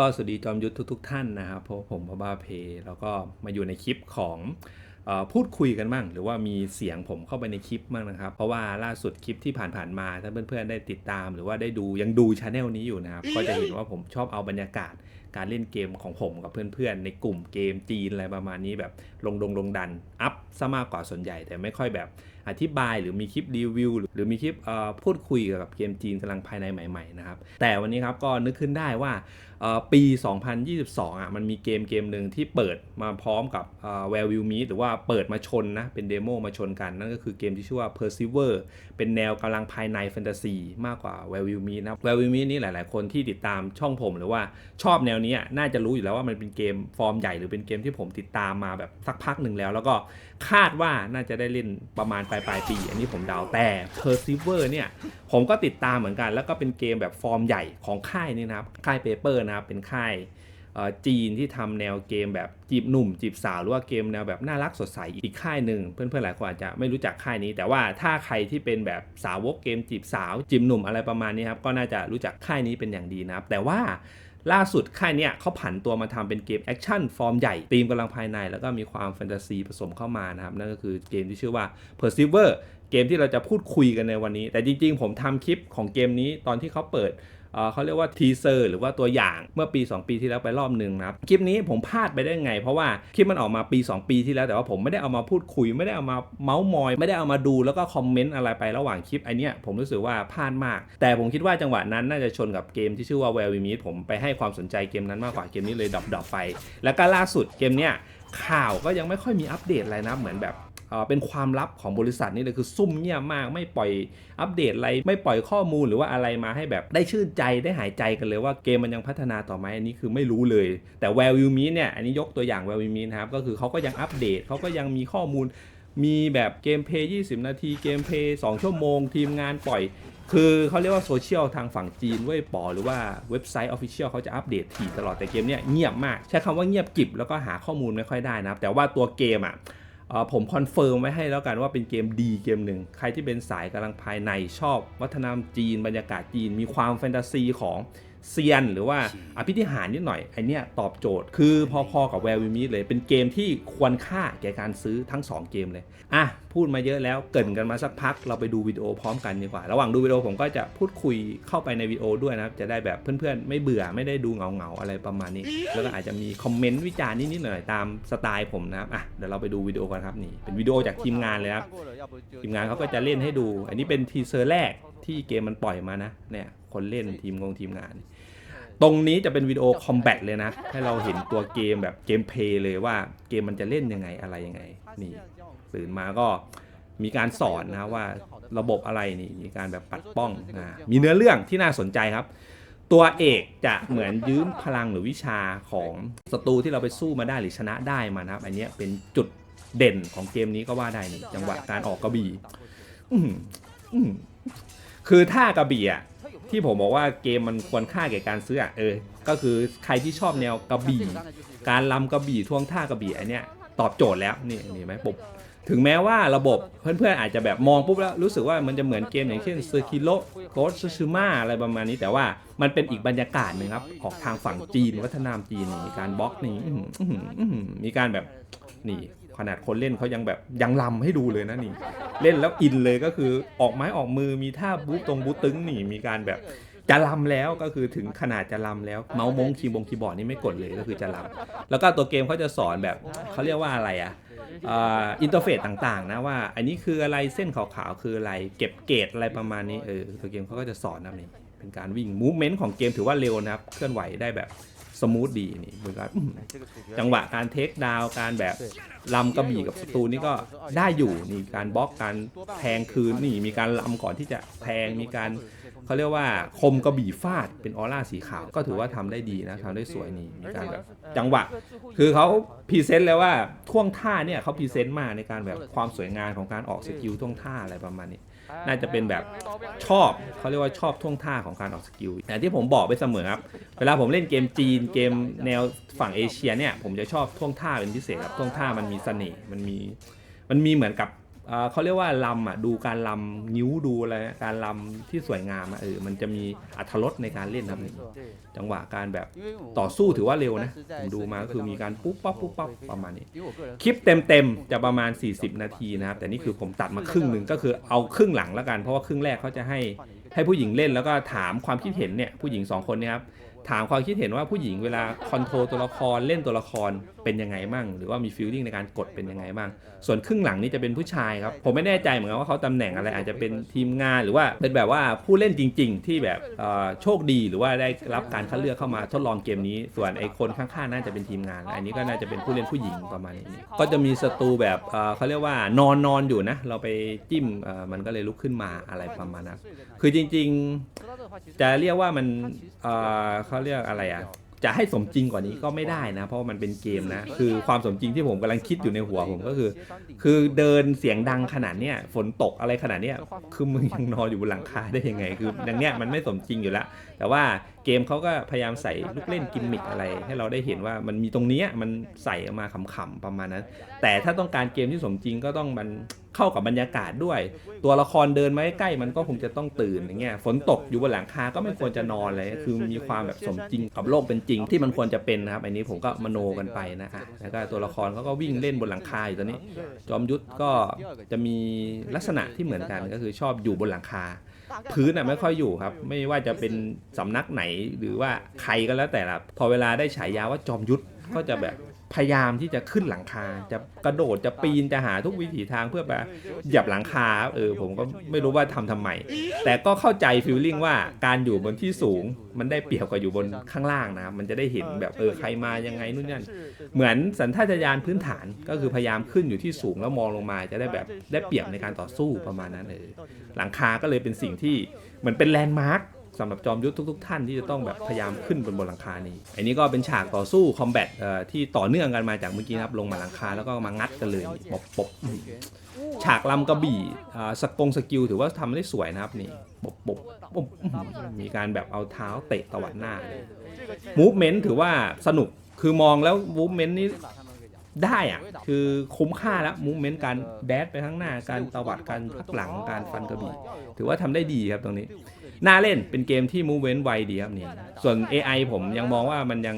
ก็สวัสดีจอมยุทธทุกๆท่านนะครับเพราะผมพบ้าเพแล้วก็มาอยู่ในคลิปของเออพูดคุยกันบ้าง หรือว่ามีเสียงผมเข้าไปในคลิปบ้างนะครับ เพราะว่าล่าสุดคลิปที่ผ่านๆมาถ้าเพื่อนๆได้ติดตาม หรือว่าได้ดูยังดูชาแนลนี้อยู่นะครับ ก็จะเห็นว่าผมชอบเอาบรรยากาศการเล่นเกมของผมกับเพื่อนๆ ในกลุ่มเกมจีนอะไรประมาณนี้แบบลงดงลงดัน อัพซะมากกว่าส่วนใหญ่ แต่ไม่ค่อยแบบอธิบายหรือมีคลิปรีวิวหรือมีคลิปพูดคุยเกี่ยวกับเกมจีนกำลังภายในใหม่ๆนะครับ แต่วันนี้ครับก็นึกขึ้นได้ว่าปี 2022 อะมันมีเกมเกมหนึ่งที่เปิดมาพร้อมกับเอ่อ Where Will Meet หรือว่าเปิดมาชนนะ เป็นเดโมมาชนกัน นั่นก็คือเกมที่ชื่อว่า Perceiver เป็นแนวกำลังภายในแฟนตาซีมากกว่า Where Will Meet นะ Where Will Meet นี่หลายๆ คนที่ติดตามช่องผมหรือว่าชอบแนวนี้น่าจะรู้อยู่แล้วว่ามันเป็นเกมฟอร์มใหญ่หรือเป็นเกมที่ผมติดตามมาแบบสักพักหนึ่งแล้ว แล้วก็คาดว่าน่าจะได้เล่นประมาณปลายปลายปี อันนี้ผมเดาแต่ Perceiver เนี่ยผมก็ติดตามเหมือนกัน แล้วก็เป็นเกมแบบฟอร์มใหญ่ของค่ายนี่นะครับค่ายเปเปอร์นะครับเป็นค่ายจีนที่ทำแนวเกมแบบจีบหนุ่ม จีบสาวหรือว่าเกมแนวแบบน่ารักสดใสอีกค่ายหนึ่งเพื่อนๆหลายคนอาจจะไม่รู้จักค่ายนี้ แต่ว่าถ้าใครที่เป็นแบบสาวกเกมจีบสาวจีบหนุ่มอะไรประมาณนี้ครับก็น่าจะรู้จักค่ายนี้เป็นอย่างดีนะครับ แต่ว่า ล่าสุดค่ายเนี้ยเขาผันตัวมาทำเป็นเกมแอคชั่นฟอร์มใหญ่ธีมกำลังภายใน แล้วก็มีความแฟนตาซีผสมเข้ามานะครับ นั่นก็คือเกมที่ชื่อว่า Perceiver เกมที่เราจะพูดคุยกันในวันนี้ แต่จริงๆ ผมทำคลิปของเกมนี้ตอนที่เขาเปิด เขาเรียกว่าทีเซอร์หรือว่าตัวอย่างเมื่อปี 2 ปีที่แล้วไปรอบหนึ่งนะครับคลิปนี้ผมพลาดไปได้ไง เพราะว่าคลิปมันออกมาปี 2 ปีที่แล้วแต่ว่าผมไม่ได้เอามาพูดคุย ไม่ได้เอามาเมาส์มอย ไม่ได้เอามาดูแล้วก็คอมเมนต์อะไรไประหว่างคลิปไอเนี้ยผมรู้สึกว่าพลาดมาก แต่ผมคิดว่าจังหวะนั้นน่าจะชนกับเกมที่ชื่อว่า Where We Meet ผมไปให้ความสนใจเกมนั้นมากกว่าเกมนี้เลยดรอปๆไป แล้วก็ล่าสุดเกมเนี้ยข่าวก็ยังไม่ค่อยมีอัปเดตอะไรนะเหมือนแบบ เอ่อเป็นความลับของบริษัทนี่เลยคือซุ่มเงียบมากไม่ปล่อยอัปเดตอะไรไม่ปล่อยข้อมูลหรือว่าอะไรมาให้แบบได้ชื่นใจได้หายใจกันเลยว่าเกมมันยังพัฒนาต่อไหมอันนี้คือไม่รู้เลย แต่ Where Will Meet เนี่ยอันนี้ยกตัวอย่าง Where Will Meet นะครับก็คือเขาก็ยังอัปเดตเขาก็ยังมีข้อมูลมีแบบเกมเพย์20 นาทีเกมเพย์2ชั่วโมง ทีมงานปล่อย คือเขาเรียกว่าโซเชียลทางฝั่งจีนเว้ยป๋อหรือว่าเว็บไซต์ออฟฟิเชียลเขาจะอัปเดตถี่ตลอดแต่เกมเนี่ยเงียบมาก ใช้คำว่าเงียบกิบแล้วก็หาข้อมูลไม่ค่อยได้นะครับ แต่ว่าตัวเกมอะเอ่อ ผมคอนเฟิร์มไว้ให้แล้วกันว่าเป็นเกมดีเกมหนึ่ง ใครที่เป็นสายกำลังภายในชอบ วัฒนธรรมจีนบรรยากาศจีนมีความแฟนตาซีของ เซียนหรือว่าอภิธิหารนิดหน่อยไอเนี้ยตอบโจทย์คือพอๆกับแวร์วิมีเลยเป็นเกมที่ควรค่าแก่การซื้อทั้ง 2 เกมเลย อะ พูดมาเยอะแล้วเกรินกันมาสักพัก เราไปดูวิดีโอพร้อมกันดีกว่า ระหว่างดูวิดีโอผมก็จะพูดคุยเข้าไปในวิดีโอด้วยนะครับ จะได้แบบเพื่อนๆ ไม่เบื่อไม่ได้ดูเหงาๆ อะไรประมาณนี้ แล้วก็อาจจะมีคอมเมนต์วิจารณ์นิดๆหน่อยๆตามสไตล์ผมนะครับอะเดี๋ยวเราไปดูวิดีโอกันครับนี่เป็นวิดีโอจากทีมงานเลยครับทีมงานเขาก็จะเล่นให้ดู อันนี้เป็นทีเซอร์แรกที่เกมมันปล่อยมานะเนี่ย คนเล่นทีมงงทีมงาน ตรงนี้จะเป็นวิดีโอคอมแบทเลยนะ ให้เราเห็นตัวเกมแบบเกมเพลย์เลยว่าเกมมันจะเล่นยังไงอะไรยังไง นี่ตื่นมาก็มีการสอนนะว่าระบบอะไรนี่มีการแบบปัดป้องอ่ามีเนื้อเรื่องที่น่าสนใจครับ ตัวเอกจะเหมือนยืมพลังหรือวิชาของศัตรูที่เราไปสู้มาได้หรือชนะได้มานะครับ อันเนี้ยเป็นจุดเด่นของเกมนี้ก็ว่าได้นี่จังหวะการออกกระบี่อื้อหืออื้อหือคือท่ากระบี่อะ ที่ผมบอกว่าเกมมันควรค่าแก่การซื้ออะเออ ก็คือใครที่ชอบแนวกระบี่ การลำกระบี่ท่วงท่ากระบี่อันเนี้ยตอบโจทย์แล้วนี่นี่ไหมปุ๊บถึงแม้ว่าระบบเพื่อนๆ อาจจะแบบมองปุ๊บแล้วรู้สึกว่ามันจะเหมือนเกมอย่างเช่นซ r คิโ o โก s ซูมาอะไรประมาณนี้ แต่ว่ามันเป็นอีกบรรยากาศหนึ่งครับ ออกทางฝั่งจีน วัฒนธรรมจีนมีการบล็อกนี้มีการแบบนี่ ขนาดคนเล่นเขายังแบบยังลำให้ดูเลยนะนี่ เล่นแล้วอินเลยก็คือออกไม้ออกมือมีท่าบูตตรงบูตตึงนี่มีการแบบจะลำแล้วก็คือถึงขนาดจะลำแล้วเมาส์มงคีย์บงคีย์บอร์ดนี่ไม่กดเลยก็คือจะลำแล้วก็ตัวเกมเขาจะสอนแบบเขาเรียกว่าอะไรอะอินเทอร์เฟซต่างๆนะว่า อันนี้คืออะไรเส้นขาวๆคืออะไร เก็บเกรดอะไรประมาณนี้เออตัวเกมเขาก็จะสอนนะนี่เป็นการวิ่งมูฟเมนต์ของเกมถือว่าเร็วนะครับเคลื่อนไหวได้แบบ สมูทดีนี่เหมือนกันอื้อหือจังหวะการเทคดาวน์การแบบลำกระบี่กับศัตรูนี่ก็ได้อยู่นี่การบล็อกการแทงคืนนี่มีการลำก่อนที่จะแทงมีการเขาเรียกว่าคมกระบี่ฟาดเป็นออร่าสีขาว ก็ถือว่าทำได้ดีนะทำได้สวยนี่มีการแบบจังหวะ คือเขาพรีเซนต์เลยว่าท่วงท่าเนี่ยเขาพรีเซนต์มากในการแบบความสวยงามของการออกสกิลท่วงท่าอะไรประมาณนี้ น่าจะเป็นแบบชอบเขาเรียกว่าชอบท่วงท่าของการออกสกิลแต่ที่ผมบอกไปเสมอครับเวลาผมเล่นเกมจีนเกมแนวฝั่งเอเชียเนี่ยผมจะชอบท่วงท่าเป็นพิเศษครับท่วงท่ามันมีเสน่ห์มันมีมันมีเหมือนกับ เอ่อเขาเรียกว่าลำอะดูการลำนิ้วดูอะไรนะการลำที่สวยงามอะเออมันจะมีอัธรสในการเล่นนะครับนี่จังหวะการแบบต่อสู้ถือว่าเร็วนะผมดูมาก็คือมีการปุ๊บปั๊บปุ๊บปั๊บประมาณนี้ คลิปเต็มๆ จะประมาณ 40 นาทีนะครับ แต่นี่คือผมตัดมาครึ่งหนึ่งก็คือเอาครึ่งหลังแล้วกัน เพราะว่าครึ่งแรกเขาจะให้ให้ผู้หญิงเล่นแล้วก็ถามความคิดเห็นเนี่ยผู้หญิงสองคนเนี่ยครับถามความคิดเห็นว่าผู้หญิงเวลาคอนโทรลตัวละครเล่นตัวละครเป็นยังไงมั่งหรือว่ามีฟีลลิ่งในการกดเป็นยังไงบ้าง ส่วนครึ่งหลังนี่จะเป็นผู้ชายครับ ผมไม่แน่ใจเหมือนกันว่าเขาตำแหน่งอะไรอาจจะเป็นทีมงานหรือว่าเป็นแบบว่าผู้เล่นจริง ๆ ที่แบบโชคดีหรือว่าได้รับการคัดเลือกเข้ามาทดลองเกมนี้ ส่วนไอ้คนข้างๆน่าจะเป็นทีมงาน อันนี้ก็น่าจะเป็นผู้เล่นผู้หญิงประมาณนี้ ก็จะมีศัตรูแบบเขาเรียกว่านอนนอนอยู่นะ เราไปจิ้มมันก็เลยลุกขึ้นมาอะไรประมาณนั้นคือจริง ๆ จะเรียกว่ามันเอ่อเขาเรียกอะไรอะจะให้สมจริงกว่านี้ก็ไม่ได้นะ เพราะว่ามันเป็นเกมนะ คือความสมจริงที่ผมกำลังคิดอยู่ในหัวผมก็คือ คือเดินเสียงดังขนาดเนี้ยฝนตกอะไรขนาดเนี้ยคือมึงยังนอนอยู่บนหลังคาได้ยังไง คืออย่างเนี้ยมันไม่สมจริงอยู่แล้ว แต่ว่าเกมเขาก็พยายามใส่ลูกเล่นกิมมิคอะไร ให้เราได้เห็นว่ามันมีตรงเนี้ยมันใส่ออกมาขำๆประมาณนั้น แต่ถ้าต้องการเกมที่สมจริงก็ต้องมัน เข้ากับบรรยากาศด้วย ตัวละครเดินมาใกล้มันก็คงจะต้องตื่นอย่างเงี้ยฝนตกอยู่บนหลังคาก็ไม่ควรจะนอนเลย คือมีความแบบสมจริงกับโลกเป็นจริงที่มันควรจะเป็นนะครับ อันนี้ผมก็มโนกันไปนะอะแล้วก็ตัวละครเขาก็วิ่งเล่นบนหลังคาอยู่ตอนนี้ จอมยุทธก็จะมีลักษณะที่เหมือนกันก็คือชอบอยู่บนหลังคา พื้นอะไม่ค่อยอยู่ครับ ไม่ว่าจะเป็นสำนักไหนหรือว่าใครก็แล้วแต่ละพอเวลาได้ฉายาว่าจอมยุทธก็จะแบบ พยายามที่จะขึ้นหลังคา จะกระโดดจะปีนจะหาทุกวิถีทางเพื่อแบบเหยียบหลังคาเออผมก็ไม่รู้ว่าทำทำไม แต่ก็เข้าใจฟีลลิ่งว่าการอยู่บนที่สูง มันได้เปรียบกว่าอยู่บนข้างล่างนะ มันจะได้เห็นแบบเออใครมายังไงนู่นนั่นเหมือนสัญชาตญาณพื้นฐานก็คือพยายามขึ้นอยู่ที่สูงแล้วมองลงมาจะได้แบบได้เปรียบในการต่อสู้ประมาณนั้นเออหลังคาก็เลยเป็นสิ่งที่เหมือนเป็นแลนด์มาร์ค สำหรับจอมยุทธทุก ๆ ท่านที่จะต้องแบบพยายามขึ้นบนบนหลังคานี้อันนี้ก็เป็นฉากต่อสู้คอมแบทที่ต่อเนื่องกันมาจากเมื่อกี้นะครับลงมาหลังคาแล้วก็มางัดกันเลยปบปบอืมฉากลำกระบี่สกงสกิลถือว่าทำได้สวยนะครับนี่ปบปบปบอื้อหือมีการแบบเอาเท้าเตะตวัดหน้าเลยมูฟเมนต์ถือว่าสนุกคือมองแล้วมูฟเมนต์นี้ได้อะคือคุ้มค่าแล้วมูเมนต์การแดดไปข้างหน้าการตวัดการพักหลังการฟันกระบี่ ถือว่าทำได้ดีครับตรงนี้ น่าเล่นเป็นเกมที่มูเ m นไวดีครับนี่ส่วน AI ผมยังมองว่ามันยัง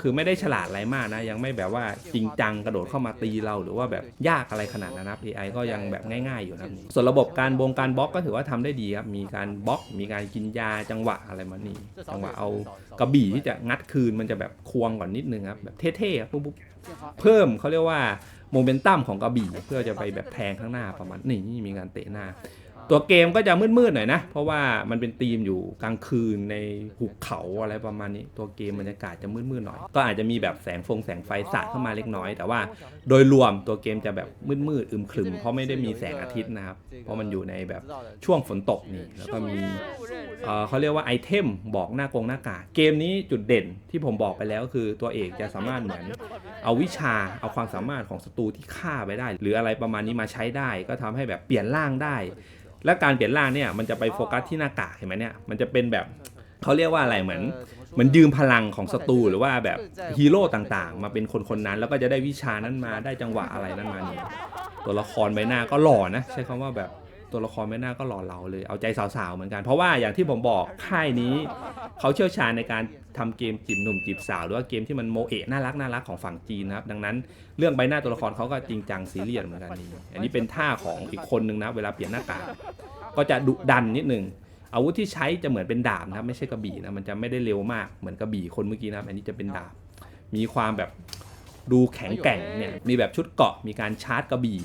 คือไม่ได้ฉลาดอะไรมากนะ ยังไม่แบบว่าจริงจังกระโดดเข้ามาตีเรา หรือว่าแบบยากอะไรขนาดนั้นนะครับ AI ก็ยังแบบง่ายๆอยู่นะครับส่วนระบบการบงการบล็อกก็ถือว่าทำได้ดีครับมีการบล็อก มีการกินยาจังหวะอะไรมานี่จังหวะเอากระบี่ที่จะงัดคืนมันจะแบบควงก่อนนิดนึงครับแบบเท่ๆปุ๊บๆเพิ่มเขาเรียกว่าโมเมนตัมของกระบี่เพื่อจะไปแบบแทงข้างหน้าประมาณนี่นี่มีการเตะหน้า ตัวเกมก็จะมืดๆหน่อยนะ เพราะว่ามันเป็นธีมอยู่กลางคืนในหุบเขาอะไรประมาณนี้ ตัวเกมบรรยากาศจะมืดๆหน่อย ก็อาจจะมีแบบแสงฟงแสงไฟสาดเข้ามาเล็กน้อย แต่ว่าโดยรวมตัวเกมจะแบบมืดๆอึมครึม เพราะไม่ได้มีแสงอาทิตย์นะครับ เพราะมันอยู่ในแบบช่วงฝนตกนี่แล้วก็มีเขาเรียกว่าไอเทมบอกหน้ากงหน้ากาเกมนี้จุดเด่นที่ผมบอกไปแล้วคือตัวเอกจะสามารถเหมือน เอาวิชาเอาความสามารถของศัตรูที่ฆ่าไปได้ หรืออะไรประมาณนี้มาใช้ได้ ก็ทำให้แบบเปลี่ยนร่างได้ และการเปลี่ยนร่างเนี่ยมันจะไปโฟกัสที่หน้ากากเห็นไหมเนี่ยมันจะเป็นแบบเขาเรียกว่าอะไรเหมือนเหมือนยืมพลังของศัตรูหรือว่าแบบฮีโร่ต่างๆ มาเป็นคนคนๆนั้น แล้วก็จะได้วิชานั้นมาได้จังหวะอะไรนั้นมานี่ตัวละครใบหน้าก็หล่อนะ ใช้คำว่าแบบ ตัวละครใบหน้าก็หล่อเหลาเลยเอาใจสาวๆเหมือนกัน เพราะว่าอย่างที่ผมบอกค่ายนี้ เขาเชี่ยวชาญในการทำเกมจีบหนุ่มจีบสาวหรือว่าเกมที่มันโมเอะน่ารักน่ารักของฝั่งจีนนะครับดังนั้นเรื่องใบหน้าตัวละครเขาก็จริงจังซีเรียสเหมือนกันนี่อันนี้เป็นท่าของอีกคนนึงนะเวลาเปลี่ยนหน้ากากก็จะดุดันนิดนึงอาวุธที่ใช้จะเหมือนเป็นดาบนะครับไม่ใช่กระบี่นะมันจะไม่ได้เร็วมากเหมือนกระบี่คนเมื่อกี้นะครับอันนี้จะเป็นดาบมีความแบบดูแข็งแกร่งเนี่ยมีแบบชุดเกราะมีการชาร์จกระบี่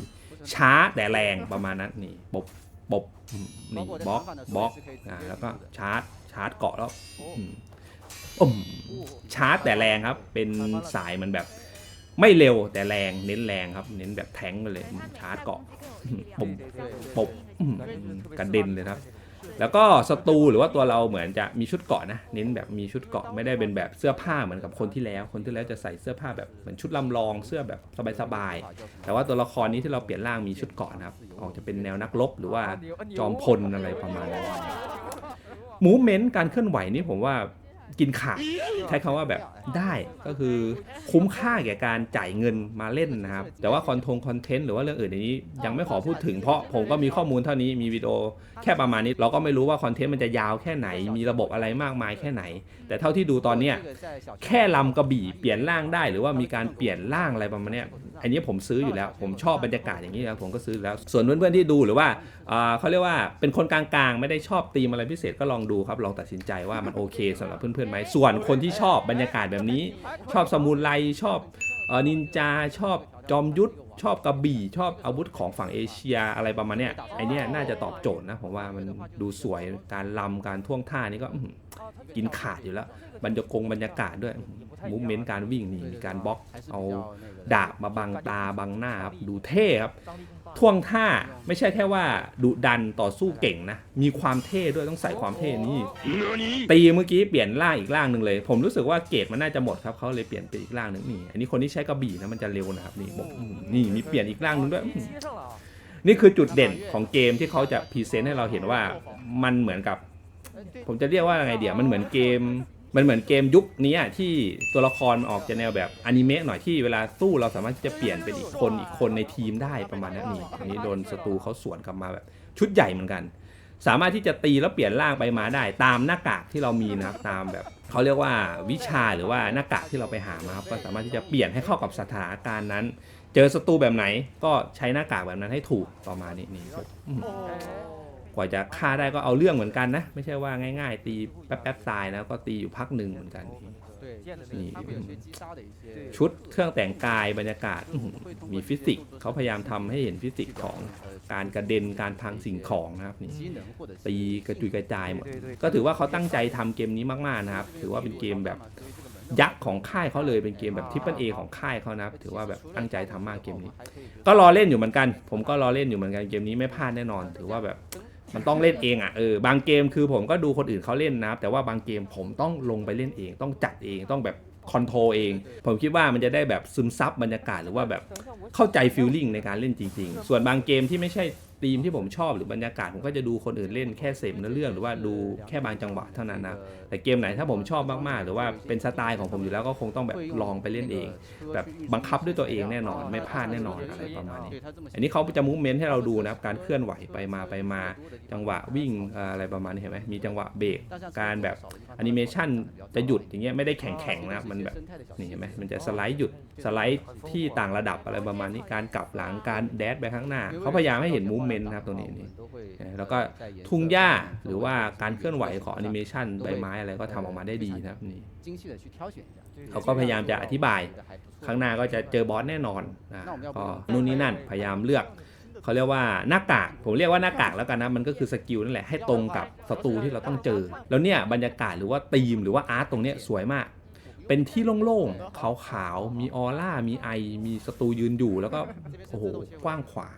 ช้าแต่แรงประมาณนั้นนี่ปบปบอืมนี่บล็อกบล็อกอ่าแล้วก็ชาร์จชาร์จเกาะแล้วอืมอืมชาร์จแต่แรงครับ เป็นสายมันแบบ ไม่เร็วแต่แรงเน้นแรงครับ เน้นแบบแทงก์ไปเลยอืมชาร์จเกาะอืมปุ่มปบอืมกระเด็นเลยครับ แล้วก็ศัตรูหรือว่าตัวเราเหมือนจะมีชุดเกราะนะ เน้นแบบมีชุดเกราะไม่ได้เป็นแบบเสื้อผ้าเหมือนกับคนที่แล้ว คนที่แล้วจะใส่เสื้อผ้าแบบเหมือนชุดลำลองเสื้อแบบสบายๆแต่ว่าตัวละครนี้ที่เราเปลี่ยนร่างมีชุดเกราะนะครับออกจะเป็นแนวนักรบหรือว่าจอมพลอะไรประมาณนั้นมูเมนต์การเคลื่อนไหวนี่ผมว่า กินขาดใช้คำว่าแบบได้ก็คือคุ้มค่าแก่การจ่ายเงินมาเล่นนะครับ แต่ว่าคอนทงคอนเทนต์หรือว่าเรื่องอื่นในนี้ยังไม่ขอพูดถึงเพราะผมก็มีข้อมูลเท่านี้มีวิดีโอแค่ประมาณนี้ เราก็ไม่รู้ว่าคอนเทนต์มันจะยาวแค่ไหน มีระบบอะไรมากมายแค่ไหน แต่เท่าที่ดูตอนเนี้ยแค่ลำกระบี่เปลี่ยนร่างได้ หรือว่ามีการเปลี่ยนร่างอะไรประมาณเนี้ยอันนี้ผมซื้ออยู่แล้ว ผมชอบบรรยากาศอย่างนี้แล้วผมก็ซื้ออยู่แล้วส่วนเพื่อนๆที่ดูหรือว่าอ่า เขาเรียกว่าเป็นคนกลางๆ ไม่ได้ชอบธีมอะไรพิเศษก็ลองดูครับ ลองตัดสินใจว่ามันโอเคสำหรับเพื่อนๆไหมส่วนคนที่ชอบบรรยากาศแบบนี้ ชอบสมุไรชอบออนินจาชอบจอมยุทธชอบกระบี่ชอบอาวุธของฝั่งเอเชียอะไรประมาณเนี้ยไอเนี้ยน่าจะตอบโจทย์นะผมว่ามันดูสวยการลำการท่วงท่านี่ก็กินขาดอยู่แล้ว บรรยากงบรรยากาศด้วยมูเมนต์การวิ่งนี่มีการบล็อกเอาดาบมาบังตาบังหน้าครับดูเท่ครับ ท่วงท่าไม่ใช่แค่ว่าดุดันต่อสู้เก่งนะ มีความเท่ด้วยต้องใส่ความเท่นี้ตีเมื่อกี้เปลี่ยนร่างอีกร่างหนึ่งเลย ผมรู้สึกว่าเกรดมันน่าจะหมดครับเขาเลยเปลี่ยนไปอีกร่างหนึ่งนี่ อันนี้คนที่ใช้กระบี่นะมันจะเร็วนะครับนี่บอกอืมนี่มีเปลี่ยนอีกร่างหนึ่งด้วยอืมนี่คือจุดเด่นของเกมที่เขาจะพรีเซนต์ให้เราเห็นว่ามันเหมือนกับ ผมจะเรียกว่าไงเดี๋ยวมันเหมือนเกม มันเหมือนเกมยุคนี้ที่ตัวละครมันออกจะแนวแบบอนิเมะหน่อยที่เวลาสู้เราสามารถที่จะเปลี่ยนเป็นอีกคนอีกคนในทีมได้ประมาณนั้นนี่อันนี้โดนศัตรูเขาสวนกลับมาแบบชุดใหญ่เหมือนกัน สามารถที่จะตีแล้วเปลี่ยนร่างไปมาได้ ตามหน้ากากที่เรามีนะครับตามแบบเขาเรียกว่าวิชาหรือว่าหน้ากากที่เราไปหามาครับก็สามารถที่จะเปลี่ยนให้เข้ากับสถานการณ์นั้น เจอศัตรูแบบไหนก็ใช้หน้ากากแบบนั้นให้ถูกประมานี้นี่ กว่าจะฆ่าได้ก็เอาเรื่องเหมือนกันนะ ไม่ใช่ว่าง่าย ๆ ตีแป๊บๆตายแล้วก็ตีอยู่พักหนึ่งเหมือนกันนี่ชุดเครื่องแต่งกายบรรยากาศมีฟิสิกส์เขาพยายามทำให้เห็นฟิสิกส์ของการกระเด็นการพังสิ่งของนะครับนี่ตีกระจุยกระจายหมดก็ถือว่าเขาตั้งใจทำเกมนี้มากๆนะครับ ถือว่าเป็นเกมแบบยักษ์ของค่ายเขาเลยเป็นเกมแบบทิปเปิลเอของค่ายเขานะถือว่าแบบตั้งใจทำมากเกมนี้ ก็รอเล่นอยู่เหมือนกัน ผมก็รอเล่นอยู่เหมือนกันเกมนี้ไม่พลาดแน่นอน ถือว่าแบบ มันต้องเล่นเองอะเออบางเกมคือผมก็ดูคนอื่นเขาเล่นนะครับ แต่ว่าบางเกมผมต้องลงไปเล่นเอง ต้องจัดเองต้องแบบคอนโทรลเอง ผมคิดว่ามันจะได้แบบซึมซับบรรยากาศหรือว่าแบบเข้าใจฟิลลิ่งในการเล่นจริง ๆ ส่วนบางเกมที่ไม่ใช่ ธีมที่ผมชอบหรือบรรยากาศผมก็จะดูคนอื่นเล่นแค่เสพเนื้อเรื่องหรือว่าดูแค่บางจังหวะเท่านั้นนะแต่เกมไหนถ้าผมชอบมากๆ หรือว่าเป็นสไตล์ของผมอยู่แล้วก็คงต้องแบบลองไปเล่นเอง แบบบังคับด้วยตัวเองแน่นอนไม่พลาดแน่นอนอะไรประมาณนี้ อันนี้เขาจะมูฟเมนต์ให้เราดูนะครับการเคลื่อนไหวไปมาไปมาจังหวะวิ่งอะไรประมาณนี้เห็นไหมมีจังหวะเบรกการแบบแอนิเมชันจะหยุดอย่างเงี้ยไม่ได้แข็งแข็งๆนะมันแบบนี่เห็นไหมมันจะสไลด์หยุดสไลด์ที่ต่างระดับอะไรประมาณนี้การกลับหลังการแดดไปข้างหน้าเขาพยายามให้เห็นมูฟเมนต์นะครับตรงนี้นี่แล้วก็ทุ่งหญ้าหรือว่าการเคลื่อนไหวของแอนิเมชันใบไม้อะไรก็ทำออกมาได้ดีนะครับนี่เขาก็พยายามจะอธิบาย ข้างหน้าก็จะเจอบอสแน่นอนนะก็นู่นนี่นั่นพยายามเลือกเขาเรียกว่าหน้ากาก ผมเรียกว่าหน้ากากแล้วกันนะ มันก็คือสกิลนั่นแหละให้ตรงกับศัตรูที่เราต้องเจอ แล้วเนี่ยบรรยากาศหรือว่าธีมหรือว่าอาร์ตตรงนี้สวยมาก เป็นที่โล่งๆขาวๆมีออร่า มีไอ มีศัตรูยืนอยู่แล้วก็โอ้โหกว้างขวาง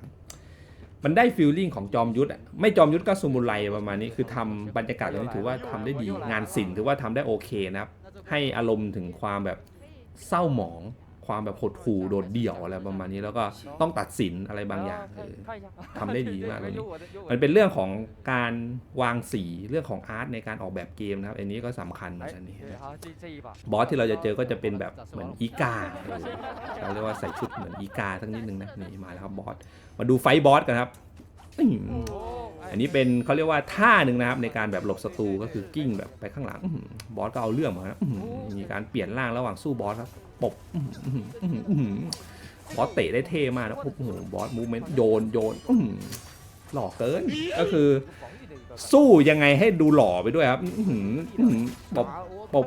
มันได้ฟิลลิ่งของจอมยุทธ์ไม่จอมยุทธก็สมุไรประมาณนี้คือทำบรรยากาศตรงนี้ถือว่าทำได้ดีงานศิลป์ถือว่าทำได้โอเคนะครับ ให้อารมณ์ถึงความแบบเศร้าหมอง ความแบบหดหู่โดดเดี่ยวอะไรประมาณนี้แล้วก็ต้องตัดสินอะไรบางอย่างเออ ทำได้ดีมากเลยนี่ มันเป็นเรื่องของการวางสีเรื่องของอาร์ตในการออกแบบเกมนะครับ อันนี้ก็สำคัญเหมือนกันนี่บอสที่เราจะเจอก็จะเป็นแบบเหมือนอีกาเราเรียกว่าใส่ชุดเหมือนอีกาทั้งนิดนึงนะนี่มาแล้วครับบอส มาดูไฟท์บอสกันครับอื้อหืออันนี้เป็นเขาเรียกว่าท่าหนึ่งนะครับในการแบบหลบศัตรูก็คือกิ้งแบบไปข้างหลังอื้อหือบอสก็เอาเรื่องเหมือนกันนะอื้อหือมีการเปลี่ยนร่างระหว่างสู้บอสครับปบอื้อหืออื้อหืออื้อหือบอสเตะได้เท่มากนะโอ้โหบอสมูเมนต์โยนโยนอื้อหือหล่อเกินก็คือ สู้ยังไงให้ดูหล่อไปด้วยครับอื้อหืออื้อหือปบปบ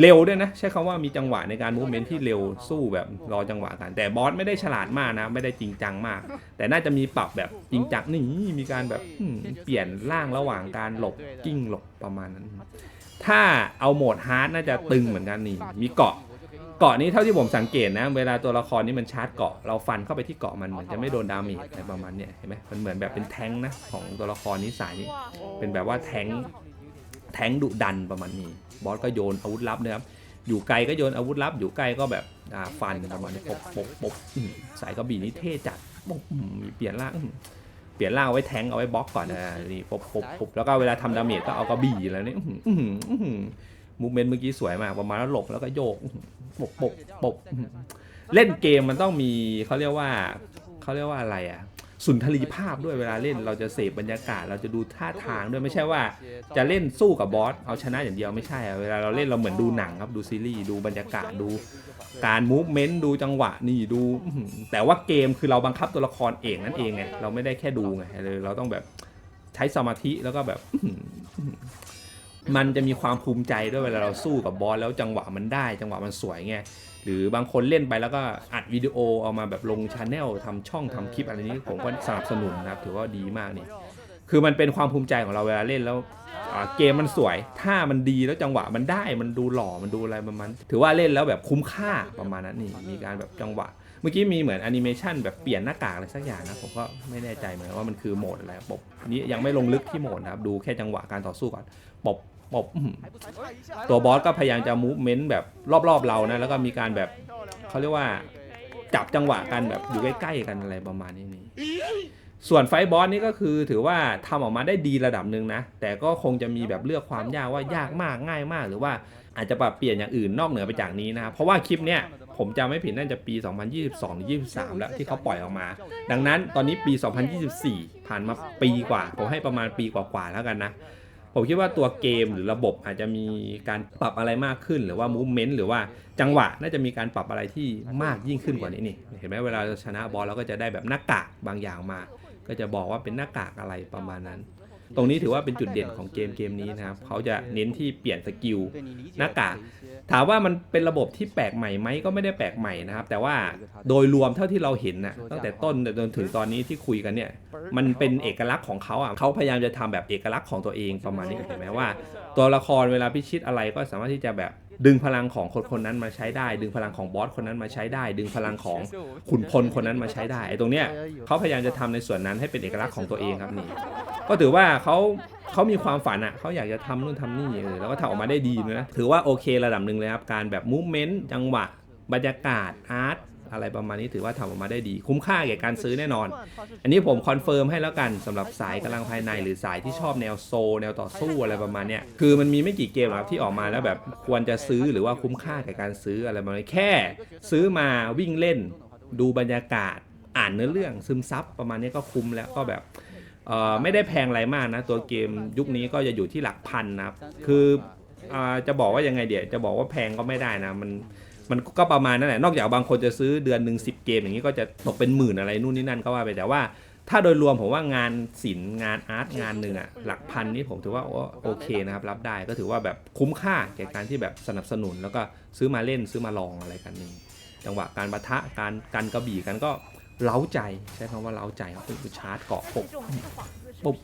เร็วด้วยนะ ใช้คำว่ามีจังหวะในการมูฟเมนต์ที่เร็วสู้แบบรอจังหวะกัน แต่บอสไม่ได้ฉลาดมากนะ ไม่ได้จริงจังมาก แต่น่าจะมีปรับแบบจริงจังนี่มีการแบบเปลี่ยนร่างระหว่างการหลบกิ้งหลบประมาณนั้น ถ้าเอาโหมดฮาร์ดน่าจะตึงเหมือนกันนี่ มีเกาะเกาะนี้เท่าที่ผมสังเกตนะ เวลาตัวละครนี้มันชาร์จเกาะเราฟันเข้าไปที่เกาะมันเหมือนจะไม่โดนดาเมจอะไรประมาณเนี้ยเห็นไหมมันเหมือนแบบเป็นแท้งนะของตัวละครนี้สายนี้เป็นแบบว่าแท้ง แทงดุดันประมาณนี้ บอสก็โยนอาวุธลับนะครับอยู่ไกลก็โยนอาวุธลับ อยู่ใกล้ก็แบบฟันประมาณนี้ปบปบปบสายกระบี่นี่เท่จัดปบเปลี่ยนร่างเปลี่ยนร่างเอาไว้แทงเอาไว้บล็อกก่อนนะนี่ปบปบปบแล้วก็เวลาทำดาเมจก็เอากระบี่แล้วนี่มูเมนต์เมื่อกี้สวยมากประมาณแล้วหลบแล้วก็โยกปบปบปบเล่นเกมมันต้องมีเขาเรียกว่าเขาเรียกว่าอะไรอะ สุนทรีภาพด้วยเวลาเล่นเราจะเสพบรรยากาศ เราจะดูท่าทางด้วยไม่ใช่ว่า จะเล่นสู้กับบอสเอาชนะอย่างเดียวไม่ใช่เวลาเราเล่นเราเหมือนดูหนังครับดูซีรีส์ดูบรรยากาศดู การมูฟเมนต์ดูจังหวะนี่ดู แต่ว่าเกมคือเราบังคับตัวละครเองนั่นเองไงเราไม่ได้แค่ดูไงเลยเราต้องแบบใช้สมาธิแล้วก็แบบมันจะมีความภูมิใจด้วยเวลาเราสู้กับบอสแล้วจังหวะมันได้ จังหวะมันสวยไง หรือบางคนเล่นไปแล้วก็อัดวิดีโอเอามาแบบลงชาแนลทำช่องทำคลิปอะไรนี้ผมก็สนับสนุนนะครับถือว่าดีมากนี่คือมันเป็นความภูมิใจของเราเวลาเล่นแล้วเกมมันสวย ถ้ามันดีแล้วจังหวะมันได้ มันดูหล่อ มันดูอะไรประมาณถือว่าเล่นแล้วแบบคุ้มค่าประมาณนั้นนี่ มีการแบบจังหวะ เมื่อกี้มีเหมือนแอนิเมชันแบบเปลี่ยนหน้ากากอะไรสักอย่างนะ ผมก็ไม่แน่ใจเหมือนกันว่ามันคือโหมดอะไรปบนี้ยังไม่ลงลึกที่โหมดนะครับ ดูแค่จังหวะการต่อสู้ก่อนปบ บอื้อหือตัวบอสก็พยายามจะมูฟเมนต์แบบรอบๆเรานะ แล้วก็มีการแบบเขาเรียกว่าจับจังหวะกันแบบอยู่ใกล้ๆกันอะไรประมาณนี้นี่ส่วนไฟบอสนี่ก็คือถือว่าทำออกมาได้ดีระดับหนึ่งนะ แต่ก็คงจะมีแบบเลือกความยากว่ายากมากง่ายมาก หรือว่าอาจจะปรับเปลี่ยนอย่างอื่นนอกเหนือไปจากนี้นะครับเพราะว่าคลิปเนี้ยผมจำไม่ผิดน่าจะปี 2022หรือ23 แล้วที่เขาปล่อยออกมา ดังนั้นตอนนี้ปี 2024 ผ่านมาปีกว่า ผมให้ประมาณปีกว่าๆแล้วกันนะ ผมคิดว่าตัวเกมหรือระบบอาจจะมีการปรับอะไรมากขึ้น หรือว่ามูเมนต์หรือว่าจังหวะน่าจะมีการปรับอะไรที่มากยิ่งขึ้นกว่านี้นี่เห็นไหมเวลาชนะบอลเราก็จะได้แบบหน้ากากบางอย่างมา ก็จะบอกว่าเป็นหน้ากากอะไรประมาณนั้น ตรงนี้ถือว่าเป็นจุดเด่นของเกมเกมนี้นะครับเขาจะเน้นที่เปลี่ยนสกิลหน้ากากถามว่ามันเป็นระบบที่แปลกใหม่ไหมก็ไม่ได้แปลกใหม่นะครับ แต่ว่าโดยรวมเท่าที่เราเห็นนะตั้งแต่ต้นจนถึงตอนนี้ที่คุยกันเนี่ย มันเป็นเอกลักษณ์ของเขาอะเขาพยายามจะทำแบบเอกลักษณ์ของตัวเองประมาณนี้เห็นไหมว่า ตัวละครเวลาพิชิตอะไรก็สามารถที่จะแบบ ดึงพลังของคนคนนั้นมาใช้ได้ ดึงพลังของบอสคนนั้นมาใช้ได้ ดึงพลังของขุนพลคนนั้นมาใช้ได้ไอ้ตรงเนี้ยเขาพยายามจะทำในส่วนนั้นให้เป็นเอกลักษณ์ของตัวเองครับนี่ก็ถือว่าเขาเขามีความฝันอะเขาอยากจะทำนู่นทำนี่เออแล้วก็ทำออกมาได้ดีนะถือว่าโอเคระดับหนึ่งเลยครับการแบบมูฟเมนต์จังหวะบรรยากาศอาร์ต อะไรประมาณนี้ถือว่าทำออกมาได้ดี คุ้มค่าแก่การซื้อแน่นอน อันนี้ผมคอนเฟิร์มให้แล้วกันสำหรับสายกำลังภายในหรือสายที่ชอบแนวโซลแนวต่อสู้อะไรประมาณเนี้ยคือมันมีไม่กี่เกมหรอกครับที่ออกมาแล้วแบบควรจะซื้อหรือว่าคุ้มค่าแก่การซื้ออะไรประมาณนี้แค่ ซื้อมาวิ่งเล่น ดูบรรยากาศ อ่านเนื้อเรื่องซึมซับประมาณนี้ก็คุ้มแล้วก็แบบเอ่อไม่ได้แพงอะไรมากนะ ตัวเกมยุคนี้ก็จะอยู่ที่หลักพันนะครับคืออ่าจะบอกว่ายังไงเดี๋ยวจะบอกว่าแพงก็ไม่ได้นะมัน มันก็ประมาณนั้นแหละ นอกจากบางคนจะซื้อเดือนหนึ่งสิเกมอย่างนี้ก็จะตกเป็นหมื่นอะไรนู่นนี่นั่นก็ว่าไปแต่ว่า ถ้าโดยรวมผมว่างานศิลป์งานอาร์ตงานหนึ่งอะหลักพันนี่ผมถือว่าโอเคนะครับรับได้ก็ถือว่าแบบคุ้มค่าแก่การที่แบบสนับสนุน แล้วก็ซื้อมาเล่นซื้อมาลองอะไรกันนี่จังหวะการปะทะการกันกระบี่กันก็เล้าใจใช้คำว่าเล้าใจครับคือชาร์จเกาะปกปุ๊บ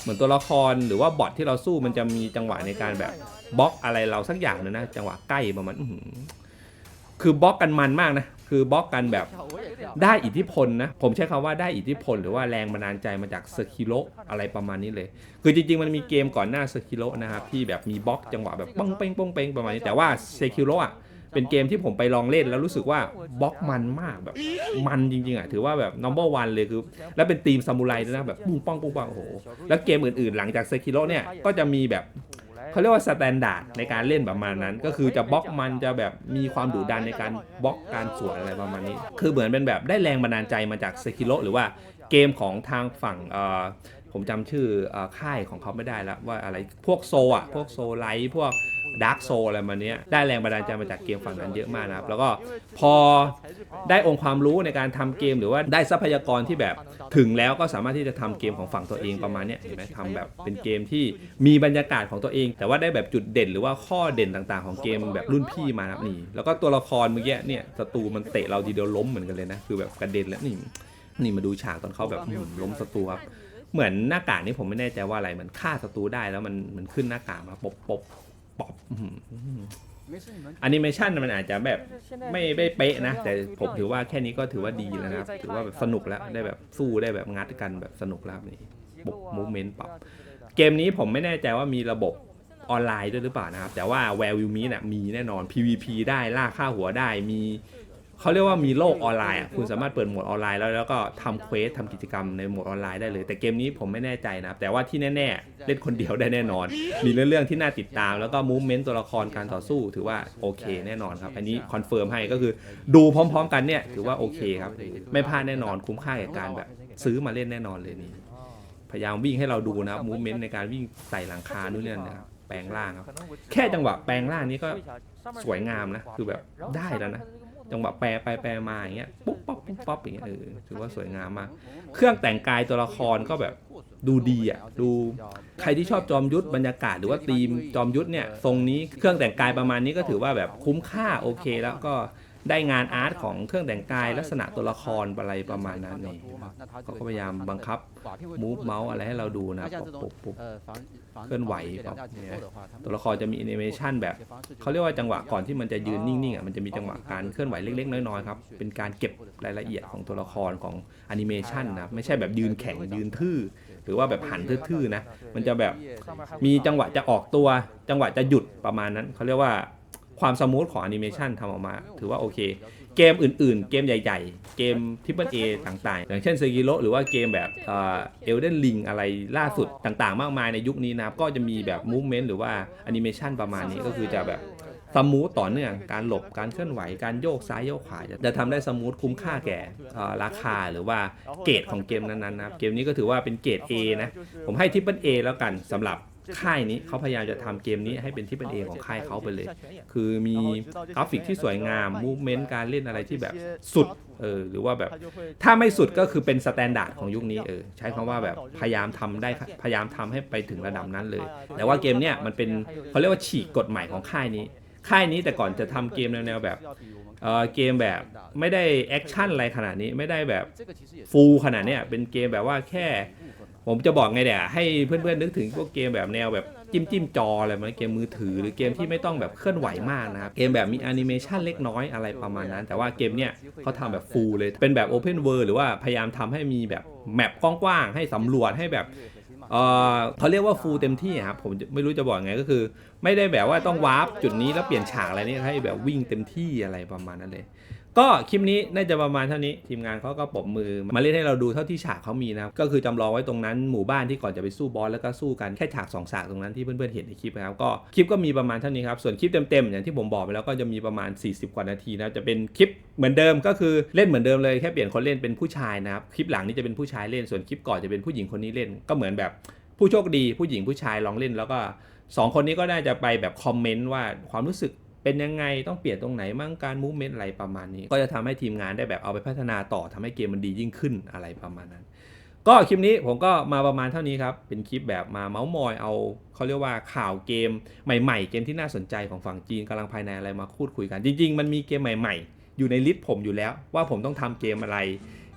เหมือนตัวละครหรือว่าบอทที่เราสู้มันจะมีจังหวะในการแบบบล็อกอะไรเราสักอย่างหนึงนะ จังหวะใกล้ประมาณคือบล็อกกันมันมากนะ คือบล็อกกันแบบได้อิทธิพลนะ ผมใช้คำว่าได้อิทธิพล หรือว่าแรงบันดาลใจมาจากเซคิโ o อะไรประมาณนี้เลย คือจริงๆมันมีเกมก่อนหน้าเซคิโ o นะครับที่แบบมีบล็อกจังหวะแบบป้องเป้งป้องเป้งประมาณนี้แต่ว่าเซคิโ o อะ เป็นเกมที่ผมไปลองเล่นแล้วรู้สึกว่าบล็อกมันมากแบบมันจริงๆอะถือว่าแบบ number one เลยคือ แล้วเป็นทีมซามูไรด้วยนะแบบปุ้งป้องปุ้งป้องโอ้โหแล้วเกมอื่นๆ หลังจากเซคิโ o เนี่ยก็จะมีแบบเขาเรียกว่าสแตนดาร์ดในการเล่นประมาณนั้น ก็คือจะบล็อกมันจะแบบมีความดุดันในการบล็อกการสวนอะไรประมาณนี้ คือเหมือนเป็นแบบได้แรงบันดาลใจมาจากเซคิโ o หรือว่าเกมของทางฝั่งผมจำชื่อเอ่อค่ายของเขาไม่ได้แล้วว่าอะไรพวกโซอะพวกโซไลท์พวก ดาร์กโซอะไรมาเนี้ยได้แรงบันดาลใจมาจากเกมฝั่งนั้นเยอะมากนะครับ แล้วก็พอได้องค์ความรู้ในการทำเกมหรือว่าได้ทรัพยากรที่แบบถึงแล้วก็สามารถที่จะทำเกมของฝั่งตัวเองประมาณเนี้ยเห็นไหมทำแบบเป็นเกมที่มีบรรยากาศของตัวเอง แต่ว่าได้แบบจุดเด่นหรือว่าข้อเด่นต่างๆ ของเกมแบบรุ่นพี่มานะครับนี่แล้วก็ตัวละครเมื่อกี้เนี่ยศัตรูมันเตะเราทีเดียวล้มเหมือนกันเลยนะคือแบบกระเด็นแล้วนี่นี่มาดูฉากตอนเขาแบบล้มศัตรูครับเหมือนหน้ากากนี่ผมไม่แน่ใจว่าอะไรเหมือนฆ่าศัตรูได้แล้วมันมันขึ้นหน้ากากมาปบปบ ปอบอื้อหือแอนิเมชันมันอาจจะแบบไม่ไม่เป๊ะนะ แต่ผมถือว่าแค่นี้ก็ถือว่าดีแล้วนะครับ ถือว่าแบบสนุกแล้วได้แบบสู้ได้แบบงัดกันแบบสนุกแล้วครับนี่บุกมูเมนต์ปรับ เกมนี้ผมไม่แน่ใจว่ามีระบบออนไลน์ด้วยหรือเปล่านะครับ แต่ว่าแวร์วิวมีน่ะมีแน่นอน PVP ได้ล่าค่าหัวได้มี เขาเรียกว่ามีโลกออนไลน์อะคุณสามารถเปิดโหมดออนไลน์แล้วแล้วก็ทำเควสทำกิจกรรมในโหมดออนไลน์ได้เลย แต่เกมนี้ผมไม่แน่ใจนะครับแต่ว่าที่แน่ๆ เล่นคนเดียวได้แน่นอน มีเรื่องเรื่องที่น่าติดตาม แล้วก็มูฟเมนต์ตัวละครการต่อสู้ถือว่าโอเคแน่นอนครับอันนี้คอนเฟิร์มให้ก็คือดูพร้อมๆ กันเนี่ยถือว่าโอเคครับไม่พลาดแน่นอนคุ้มค่ากับการแบบซื้อมาเล่นแน่นอนเลยนี่พยายามวิ่งให้เราดูนะครับมูฟเมนต์ในการวิ่งไต่หลังคานู่นนี่นั่นนะครับแปลงร่างครับแค่จังหวะแปลงร่างนี้ก็สวยงามนะคือแบบได้แล้วนะ จังหวะแปลไปแปลมาอย่างเงี้ยปุ๊บป๊อปปุ๊บป๊อปอย่างเงี้ยเออถือว่าสวยงามมาก เครื่องแต่งกายตัวละครก็แบบดูดีอะดูใครที่ชอบจอมยุทธบรรยากาศหรือว่าธีมจอมยุทธเนี่ยทรงนี้เครื่องแต่งกายประมาณนี้ก็ถือว่าแบบคุ้มค่าโอเค แล้วก็ ได้งานอาร์ตของเครื่องแต่งกาย ลักษณะตัวละครอะไรประมาณนั้นนี่เขาก็พยายามบังคับมูฟเมาส์อะไรให้เราดูนะปุ๊บปุ๊บปุ๊บเคลื่อนไหวแบบเนี่ยตัวละครจะมีแอนิเมชันแบบเขาเรียกว่าจังหวะก่อนที่มันจะยืนนิ่งๆอะมันจะมีจังหวะการเคลื่อนไหวเล็กๆน้อยๆครับเป็นการเก็บรายละเอียดของตัวละครของแอนิเมชันนะครับไม่ใช่แบบยืนแข็งยืนทื่อ หรือว่าแบบหันทื่อๆนะมันจะแบบมีจังหวะจะออกตัว จังหวะจะหยุดประมาณนั้นเขาเรียกว่า ความสมูทของแอนิเมชันทำออกมา ถือว่าโอเค เกมอื่นๆ เกมใหญ่ ๆ เกมทิปเปิลเอต่างๆ อย่างเช่นเซกิโ o หรือว่าเกมแบบเอลเดนลิงอะไรล่าสุดต่างๆ มากมายในยุคนี้นะครับ ก็จะมีแบบมูฟเมนต์หรือว่าแอนิเมชันประมาณนี้ก็คือจะแบบสมูทต่อเนื่องการหลบการเคลื่อนไหวการโยกซ้ายโยกขวาจะจะทำได้สมูทคุ้มค่าแก่ราคาหรือว่าเกรดของเกมนั้นๆนะครับเกมนี้ก็ถือว่าเป็นเกรด A นะ ผมให้ทิปเปิลเอแล้วกันสำหรับ ค่ายนี้เขาพยายามจะทำเกมนี้ให้เป็นทิปเปิลเอของค่ายเขาไปเลย คือมีกราฟิกที่สวยงามมูฟเมนต์การเล่นอะไรที่แบบสุดเออหรือว่าแบบถ้าไม่สุดก็คือเป็นสแตนดาร์ดของยุคนี้เออใช้คำว่าแบบพยายามทำได้พยายามทำให้ไปถึงระดับนั้นเลย แต่ว่าเกมเนี้ยมันเป็นเขาเรียกว่าฉีกกฎใหม่ของค่ายนี้ ค่ายนี้แต่ก่อนจะทำเกมแนวแบบเออเกมแบบไม่ได้แอคชั่นอะไรขนาดนี้ไม่ได้แบบฟูลขนาดเนี้ยเป็นเกมแบบว่าแค่ ผมจะบอกไงเดี๋ยให้เพื่อนๆนึกถึงพวกเกมแบบแนวแบบจิ้มจิ้มจออะไรมันเกมมือถือหรือเกมที่ไม่ต้องแบบเคลื่อนไหวมากนะครับ เกมแบบมีแอนิเมชันเล็กน้อยอะไรประมาณนั้น แต่ว่าเกมเนี้ยเขาทำแบบฟูลเลย เป็นแบบ Open World หรือว่าพยายามทำให้มีแบบแมปกว้างๆ ให้สำรวจให้แบบเขาเรียกว่าฟูลเต็มที่ครับผมไม่รู้จะบอกไงก็คือ ไม่ได้แบบว่าต้องวาร์ปจุดนี้แล้วเปลี่ยนฉากอะไรนี่ให้แบบวิ่งเต็มที่อะไรประมาณนั้นเลย ก็คลิปนี้น่าจะประมาณเท่านี้ทีมงานเขาก็ปรบมือมาเล่นให้เราดูเท่าที่ฉากเขามีนะครับก็คือจำลองไว้ตรงนั้นหมู่บ้านที่ก่อนจะไปสู้บอสแล้วก็สู้กันแค่ฉากสองฉากตรงนั้นที่เพื่อนๆเห็นในคลิปนะครับก็คลิปก็มีประมาณเท่านี้ครับส่วนคลิปเต็มๆอย่างที่ผมบอกไปแล้วก็จะมีประมาณ 40 กว่านาทีนะจะเป็นคลิปเหมือนเดิมก็คือเล่นเหมือนเดิมเลยแค่เปลี่ยนคนเล่นเป็นผู้ชายนะครับคลิปหลังนี้จะเป็นผู้ชายเล่นส่วนคลิปก่อนจะเป็นผู้หญิงคนนี้เล่นก็เหมือนแบบผู้โชคดีผู้หญิงผู้ชายลองเล่นแล้วก็สองคนนี้ก็น่าจะไปแบบคอมเมนต์ว่าความรู้สึก เป็นยังไงต้องเปลี่ยนตรงไหนมั่งการมูฟเมนต์อะไรประมาณนี้ ก็จะทำให้ทีมงานได้แบบเอาไปพัฒนาต่อทำให้เกมมันดียิ่งขึ้นอะไรประมาณนั้น ก็คลิปนี้ผมก็มาประมาณเท่านี้ครับ เป็นคลิปแบบมาเมาส์มอยเอาเขาเรียกว่าข่าวเกมใหม่ ๆ เกมที่น่าสนใจของฝั่งจีนกำลังภายในอะไรมาพูดคุยกัน จริง ๆ มันมีเกมใหม่ ๆ อยู่ในลิสต์ผมอยู่แล้ว ว่าผมต้องทำเกมอะไร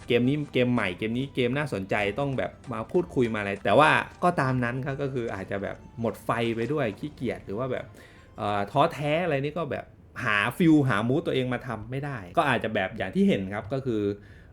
เกมนี้เกมใหม่เกมนี้เกมน่าสนใจต้องแบบมาพูดคุยมาอะไร แต่ว่าก็ตามนั้นครับก็คืออาจจะแบบหมดไฟไปด้วยขี้เกียจหรือว่าแบบ ท้อแท้อะไรนี่ก็แบบหาฟิลหามูตัวเองมาทำไม่ได้ ก็อาจจะแบบอย่างที่เห็นครับก็คือ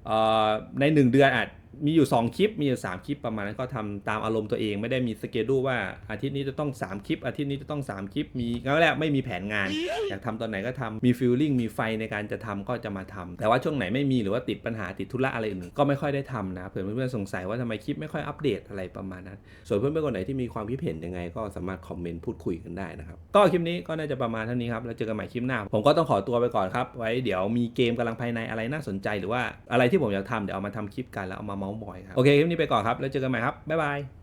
อ่อใน 1 เดือนอาจ มีอยู่ 2 คลิป มีอยู่ 3 คลิปประมาณนั้นก็ทำตามอารมณ์ตัวเองไม่ได้มีสเกดูว่าอาทิตย์นี้จะต้อง 3 คลิป อาทิตย์นี้จะต้อง 3 คลิป มีงั้นแหละไม่มีแผนงาน อยากทำตอนไหนก็ทำมีฟิลลิ่งมีไฟในการจะทำก็จะมาทำแต่ว่าช่วงไหนไม่มีหรือว่าติดปัญหาติดธุระอะไรอื่นก็ไม่ค่อยได้ทำนะเผื่อเพื่อนๆสงสัยว่าทำไมคลิปไม่ค่อยอัปเดตอะไรประมาณนั้น ส่วนเพื่อนๆคนไหนที่มีความคิดเห็นยังไง ก็สามารถคอมเมนต์พูดคุยกันได้นะครับก็คลิปนี้ก็น่าจะประมาณเท่านี้ครับแล้วเจอกันใหม่คลิปหน้า ผมก็ต้องขอตัวไปก่อนครับไว้เดี๋ยวมีเกมกำลังภายในอะไรน่าสนใจ หรือว่าอะไรที่ผมอยากทำเดี๋ยวเอามาทำคลิปกันแล้วเอามาเมาส์มอยครับ โอเคคลิปนี้ไปก่อนครับ แล้วเจอกันใหม่ครับ บ๊ายบาย